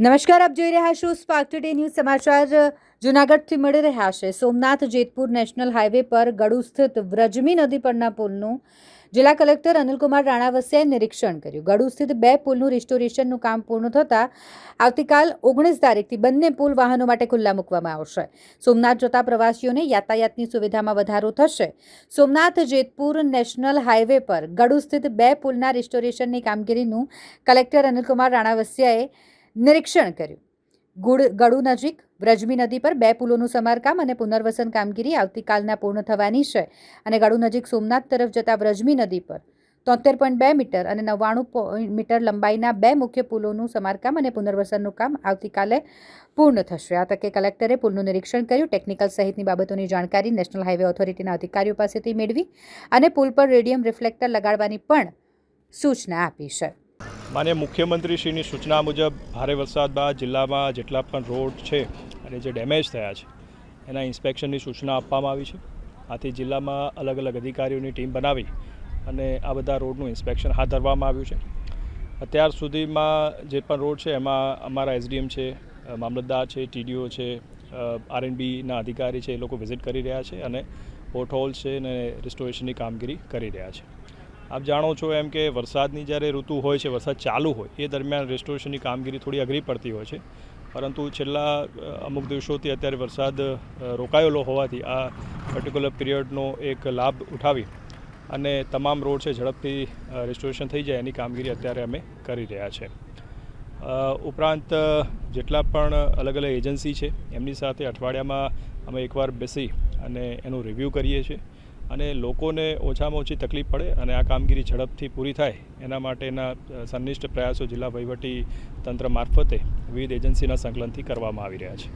નમસ્કાર, આપ જોઈ રહ્યા છો સ્પાર્ક ટુડે ન્યૂઝ સમાચાર. જૂનાગઢથી મળી રહ્યા છે સોમનાથ જેતપુર નેશનલ હાઈવે પર ગડુ સ્થિત વ્રજમી નદી પરના પુલનું. જિલ્લા કલેક્ટર અનિલકુમાર રાણાવસિયાએ નિરીક્ષણ કર્યું. ગડું સ્થિત બે પુલનું રિસ્ટોરેશનનું કામ પૂર્ણ થતાં આવતીકાલ ઓગણીસ તારીખથી બંને પુલ વાહનો માટે ખુલ્લા મૂકવામાં આવશે. સોમનાથ જતા પ્રવાસીઓને યાતાયાતની સુવિધામાં વધારો થશે. સોમનાથ જેતપુર નેશનલ હાઈવે પર ગડુ સ્થિત બે પુલના રિસ્ટોરેશનની કામગીરીનું કલેક્ટર અનિલકુમાર રાણાવસિયાએ નિરીક્ષણ કર્યું. ગુડ ગળુ નજીક વ્રજમી નદી પર બે પુલોનું સમારકામ અને પુનર્વસન કામગીરી આવતીકાલના પૂર્ણ થવાની છે અને ગળુ નજીક સોમનાથ તરફ જતા વ્રજમી નદી પર તોતેર પોઈન્ટ બે મીટર અને નવ્વાણું મીટર લંબાઈના બે મુખ્ય પુલોનું સમારકામ અને પુનર્વસનનું કામ આવતીકાલે પૂર્ણ થશે. આ તકે કલેક્ટરે પુલનું નિરીક્ષણ કર્યું. ટેકનિકલ સહિતની બાબતોની જાણકારી નેશનલ હાઈવે ઓથોરિટીના અધિકારીઓ પાસેથી મેળવી અને પુલ પર રેડિયમ રિફ્લેક્ટર લગાડવાની પણ સૂચના આપી છે. માન્ય મુખ્યમંત્રીશ્રીની સૂચના મુજબ, ભારે વરસાદ બાદ જિલ્લામાં જેટલા પણ રોડ છે અને જે ડેમેજ થયા છે, એના ઇન્સ્પેક્શનની સૂચના આપવામાં આવી છે. આથી જિલ્લામાં અલગ અલગ અધિકારીઓની ટીમ બનાવી અને આ બધા રોડનું ઇન્સ્પેક્શન હાથ ધરવામાં આવ્યું છે. અત્યાર સુધીમાં જે પણ રોડ છે, એમાં અમારા એસડીએમ છે મામલતદાર છે, ટીડીઓ છે આરએનબીના અધિકારી છે, એ લોકો વિઝિટ કરી રહ્યા છે અને પોર્ટહોલ છે અને રિસ્ટોરેશનની કામગીરી કરી રહ્યા છે. આપ જાણો છો એમ કે વરસાદની જ્યારે ઋતુ હોય છે, વરસાદ ચાલુ હોય, એ દરમિયાન રેસ્ટોરેશનની કામગીરી થોડી અઘરી પડતી હોય છે. પરંતુ છેલ્લા અમુક દિવસોથી અત્યારે વરસાદ રોકાયેલો હોવાથી આ પર્ટિક્યુલર પીરિયડનો એક લાભ ઉઠાવી અને તમામ રોડ છે, ઝડપથી રેસ્ટોરેશન થઈ જાય એની કામગીરી અત્યારે અમે કરી રહ્યા છે. ઉપરાંત જેટલા પણ અલગ અલગ એજન્સી છે, એમની સાથે અઠવાડિયામાં અમે એકવાર બેસી અને એનું રિવ્યૂ કરીએ છીએ. અને લોકોને ઓછામાં ઓછી તકલીફ પડે અને આ કામગીરી ઝડપથી પૂરી થાય, એના માટેના સંનિષ્ઠ પ્રયાસો જિલ્લા વહીવટી તંત્ર મારફતે વિવિધ એજન્સીના સંકલનથી કરવામાં આવી રહ્યા છે.